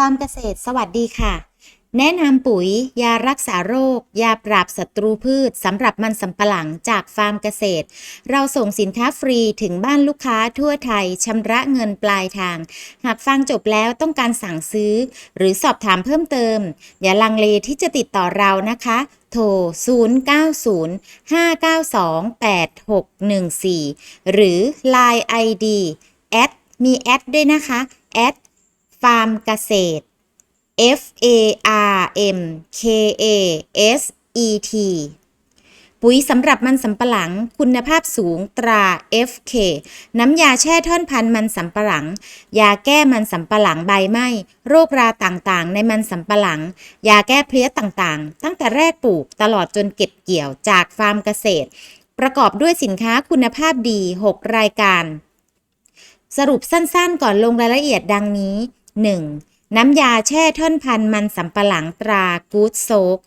ฟาร์มเกษตร สวัสดีค่ะ แนะนำปุ๋ย ยารักษาโรค ยาปราบศัตรูพืชสำหรับมันสำปะหลังจากฟาร์มเกษตร เราส่งสินค้าฟรีถึงบ้านลูกค้าทั่วไทยชำระเงินปลายทาง หากฟังจบแล้วต้องการสั่งซื้อ หรือสอบถามเพิ่มเติม อย่าลังเลที่จะติดต่อเรานะคะ โทร 090-592-8614 หรือ Line ID แอดมีแอดด้วยนะคะแอด ฟาร์มเกษตร F A R M K A S E T ปุ๋ยสำหรับมันสำปะหลัง คุณภาพสูงตรา FK น้ำยาแช่ท่อนพันมันสำปะหลัง ยาแก้มันสำปะหลังใบไหม้โรคราต่างๆ ในมันสำปะหลัง ยาแก้เพลี้ยต่างๆ ตั้งแต่แรกปลูกตลอดจนเก็บเกี่ยวจากฟาร์มเกษตร ประกอบด้วยสินค้าคุณภาพดี 6 รายการ สรุปสั้นๆ ก่อนลงรายละเอียดดังนี้ 1. น้ำยาแช่ท่อนพันมันสำปะหลังตรากูดโซก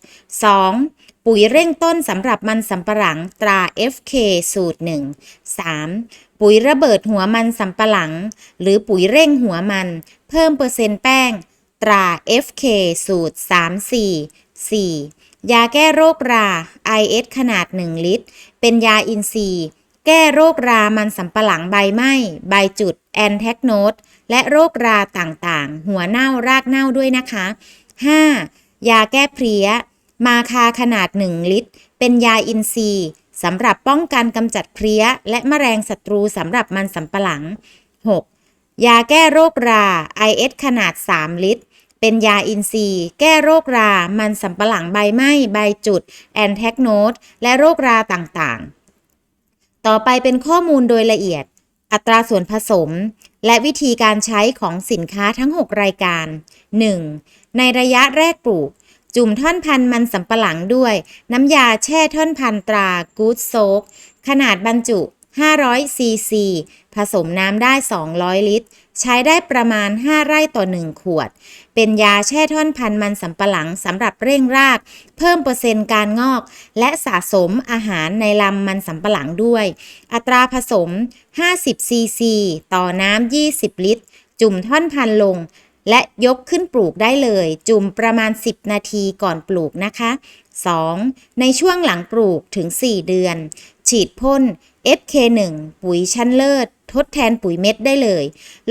2. ปุ๋ยเร่งต้นสำหรับมันสำปะหลังตรา FK สูตร 1 3. ปุ๋ยระเบิดหัวมันสำปะหลัง หรือปุ๋ยเร่งหัวมัน เพิ่มเปอร์เซ็นต์แป้ง ตรา FK สูตร 3 4 4. ยาแก้โรครา IS ขนาด 1 ลิตร เป็นยาอินทรีย์ แก้โรครามันสำปะหลังใบไหม้ ใบจุด แอนแทกโนดและโรคราต่างๆ หัวเน่ารากเน่าด้วยนะคะ 5. ยาแก้เพลี้ย มาคาขนาด 1 ลิตร เป็นยาอินทรีย์สำหรับป้องกันกำจัดเพลี้ย และแมลงศัตรูสำหรับมันสำปะหลัง 6. ยาแก้โรครา IS ขนาด 3 ลิตร เป็นยาอินทรีย์ แก้โรครา มันสำปะหลังใบไหม้ ใบจุด แอนแทกโนดและโรคราต่างๆ ต่อไปเป็นข้อมูลโดยละเอียด อัตราส่วนผสม และวิธีการใช้ของสินค้าทั้ง 6 รายการ 1. ในระยะแรกปลูก จุ่มท่อนพันธุ์มันสำปะหลังด้วย น้ำยาแช่ท่อนพันธุ์ตรากูดโซกขนาดบรรจุ 500ซีซีผสมน้ำได้ 200 ลิตร ใช้ได้ประมาณ 5 ไร่ต่อ 1 ขวด เป็นยาแช่ท่อนพันธุ์มันสำปะหลังสำหรับเร่งราก เพิ่มเปอร์เซ็นต์การงอก และสะสมอาหารในลำมันสำปะหลังด้วย อัตราผสม 50 ซีซี ต่อน้ำ 20 ลิตร จุ่มท่อนพันธุ์ลง และยกขึ้นปลูกได้เลย จุ่มประมาณ 10 นาทีก่อนปลูกนะคะ 2. ในช่วงหลังปลูกถึง 4 เดือน ฉีดพ่น FK1 ปุ๋ยชั้นเลิศ ทดแทนปุ๋ยเม็ดได้เลย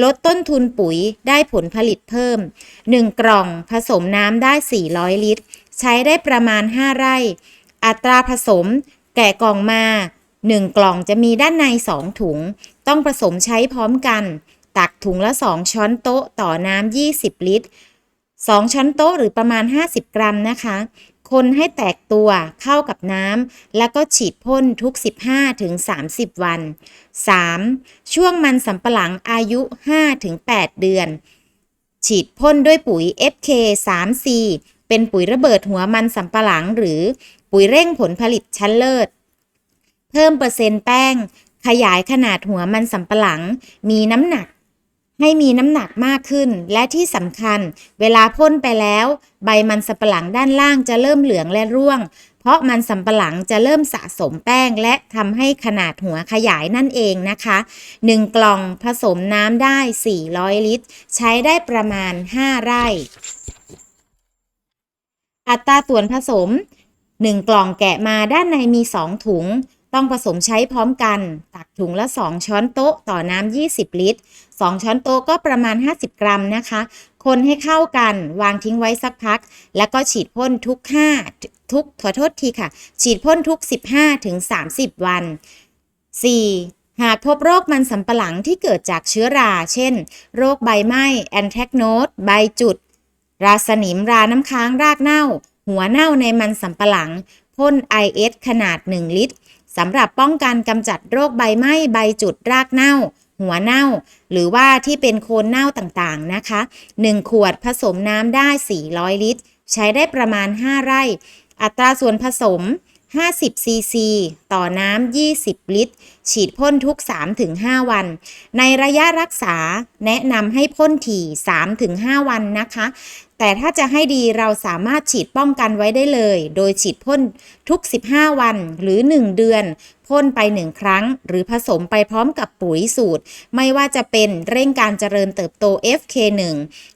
ลดต้นทุนปุ๋ยได้ผลผลิตเพิ่ม 1 กล่องผสมน้ำได้ 400 ลิตร ใช้ได้ประมาณ 5 ไร่ อัตราผสม แกะกล่องมา 1 กล่องจะมีด้านใน 2 ถุง ต้องผสมใช้พร้อมกัน ตักถุงละ 2 ช้อนโต๊ะต่อน้ำ20 ลิตร 2 ช้อนโต๊ะหรือประมาณ 50 กรัมนะคะ คนให้แตกตัวเข้ากับน้ำแล้วก็ฉีดพ่นทุก 15-30 วัน 3. ช่วงมันสำปะหลังอายุ 5-8 เดือน ฉีดพ่นด้วยปุ๋ย FK 3C เป็นปุ๋ยระเบิดหัวมันสำปะหลังหรือปุ๋ยเร่งผลผลิตชั้นเลิศ เพิ่มเปอร์เซ็นต์แป้ง ขยายขนาดหัวมันสำปะหลัง มีน้ำหนัก ให้มีน้ำหนักมากขึ้น และที่สำคัญ เวลาพ่นไปแล้ว ใบมันสำปะหลังด้านล่างจะเริ่มเหลืองและร่วง เพราะมันสำปะหลังจะเริ่มสะสมแป้ง และทำให้ขนาดหัวขยายนั่นเองนะคะ 1 กล่องผสมน้ำได้ 400 ลิตร ใช้ได้ประมาณ 5 ไร่ อัตราส่วนผสม 1 กล่องแกะมาด้านในมี 2 ถุง ต้องผสมใช้พร้อมกัน ตักถุงละ 2 ช้อนโต๊ะต่อน้ำ 20 ลิตร 2 ช้อนโต๊ะก็ประมาณ 50 กรัมนะคะ คนให้เข้ากัน วางทิ้งไว้สักพัก แล้วก็ฉีดพ่นทุก 5 ทุกขอโทษทีค่ะ ฉีดพ่นทุก 15ถึง30 วัน 4. หากพบโรคมันสำปะหลังที่เกิดจากเชื้อรา เช่น โรคใบไหม้แอนแทกโนดใบจุด ราสนิมราน้ำค้างรากเน่า หัวเน่าในมันสำปะหลัง พ่น IS ขนาด 1 ลิตร สำหรับป้องกันกำจัดโรคใบไหม้ใบจุดรากเน่า หัวเน่า หรือว่าที่เป็นโคนเน่าต่างๆนะคะ 1 ขวดผสมน้ำได้ 400 ลิตร ใช้ได้ประมาณ 5 ไร่ อัตราส่วนผสม 50 ซีซีต่อน้ำ 20 ลิตร ฉีดพ่นทุก 3-5 วัน ในระยะรักษาแนะนำให้พ่นถี่ 3-5 วันนะคะ แต่ถ้าจะให้ดีเราสามารถฉีดป้องกันไว้ได้เลย โดยฉีดพ่นทุก 15 วันหรือ 1 เดือนพ่นไป1ครั้ง หรือผสมไปพร้อมกับปุ๋ยสูตร ไม่ว่าจะเป็นเร่งการเจริญเติบโต FK1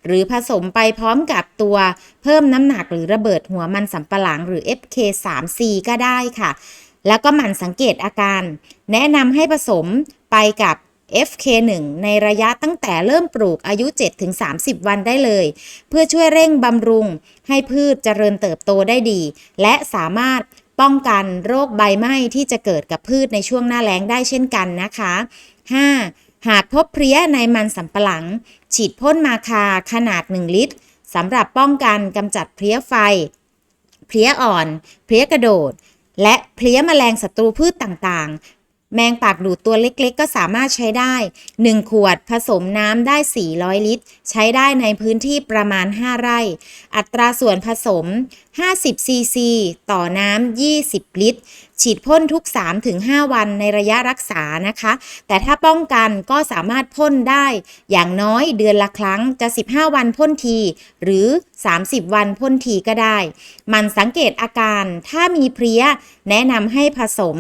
หรือผสมไปพร้อมกับตัวเพิ่มน้ำหนักหรือระเบิดหัวมันสำปะหลังหรือ FK3C ก็ได้ค่ะ แล้วก็หมั่นสังเกตอาการ แนะนำให้ผสมไปกับ FK1 ในระยะตั้งแต่เริ่มปลูกอายุ 7-30 วันได้เลย เพื่อช่วยเร่งบำรุงให้พืชเจริญเติบโตได้ดี และสามารถป้องกันโรคใบไหม้ที่จะเกิดกับพืชในช่วงหน้าแล้งได้เช่นกันนะคะ 5. หากพบเพลี้ยในมันสำปะหลัง ฉีดพ่นมาคาขนาด 1 ลิตรสำหรับป้องกันกำจัดเพลี้ยไฟ เพลี้ยอ่อน เพลี้ยกระโดด และเพลี้ยแมลงศัตรูพืชต่างๆ แมงปากดูดตัวเล็กๆ ก็สามารถใช้ได้ 1 ขวดผสมน้ำได้ 400 ลิตร ใช้ได้ในพื้นที่ประมาณ 5 ไร่ อัตราส่วนผสม 50 ซีซี ต่อน้ำ 20 ลิตร ฉีดพ่นทุก 3-5 วันในระยะรักษานะคะ แต่ถ้าป้องกันก็สามารถพ่นได้ อย่างน้อยเดือนละครั้งจะ 15 วันพ่นที หรือ 30 วันพ่นทีก็ได้ มันสังเกตอาการถ้ามีเพลี้ยแนะนำให้ผสม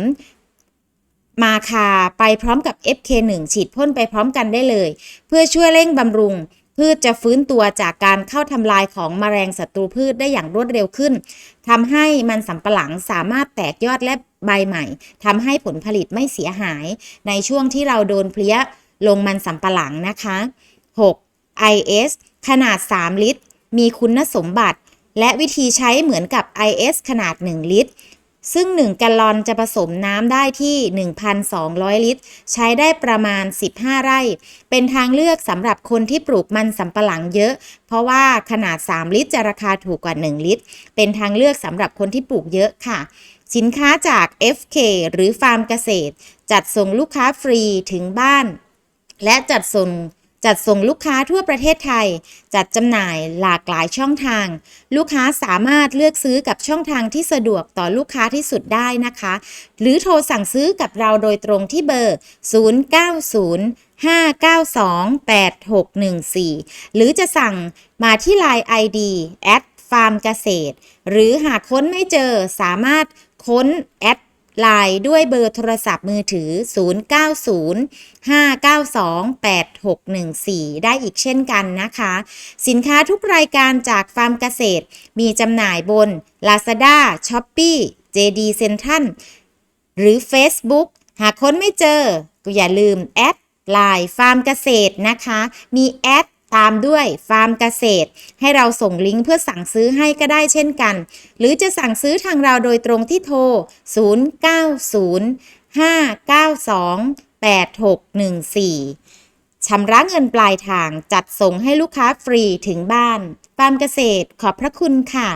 มาคาไปพร้อมกับ FK1 ฉีดพ่นไปพร้อมกันได้เลย เพื่อช่วยเร่งบำรุง พืชจะฟื้นตัวจากการเข้าทำลายของแมลงศัตรูพืชได้อย่างรวดเร็วขึ้นทำให้มันสำปะหลังสามารถแตกยอดและใบใหม่ทำให้ผลผลิตไม่เสียหาย ในช่วงที่เราโดนเพลี้ยลงมันสำปะหลังนะคะ 6. IS ขนาด 3 ลิตร มีคุณสมบัติ และวิธีใช้เหมือนกับ IS ขนาด 1 ลิตร ซึ่ง 1 แกลลอนจะผสมน้ำได้ที่ 1,200 ลิตร ใช้ได้ประมาณ 15 ไร่ เป็นทางเลือกสำหรับคนที่ปลูกมันสำปะหลังเยอะ เพราะว่าขนาด 3 ลิตรจะราคาถูกกว่า 1 ลิตร เป็นทางเลือกสำหรับคนที่ปลูกเยอะค่ะ สินค้าจาก FK หรือฟาร์มเกษตร จัดส่งลูกค้าฟรีถึงบ้าน และจัดส่ง จัดส่งลูกค้าทั่วประเทศไทย จัดจำหน่ายหลากหลายช่องทาง ลูกค้าสามารถเลือกซื้อกับช่องทางที่สะดวกต่อลูกค้าที่สุดได้นะคะ หรือโทรสั่งซื้อกับเราโดยตรงที่เบอร์ 0905928614 หรือจะสั่งมาที่ Line ID แอดฟาร์มเกษตร หรือหากค้นไม่เจอสามารถค้นแอด ไลน์ด้วยเบอร์โทรศัพท์มือถือ 0905928614 ได้อีกเช่นกันนะคะ สินค้าทุกรายการจากฟาร์มเกษตร มีจำหน่ายบน Lazada, Shopee, JD Central หรือ Facebook หากค้นไม่เจอก็อย่าลืมแอดไลน์ฟาร์มเกษตรนะคะ มีแอด ตามด้วยฟาร์มเกษตร ให้เราส่งลิงก์เพื่อสั่งซื้อให้ก็ได้เช่นกัน หรือจะสั่งซื้อทางเราโดยตรงที่โทร 0905928614 ชำระเงินปลายทางจัดส่งให้ลูกค้าฟรีถึงบ้าน ฟาร์มเกษตรขอบพระคุณค่ะ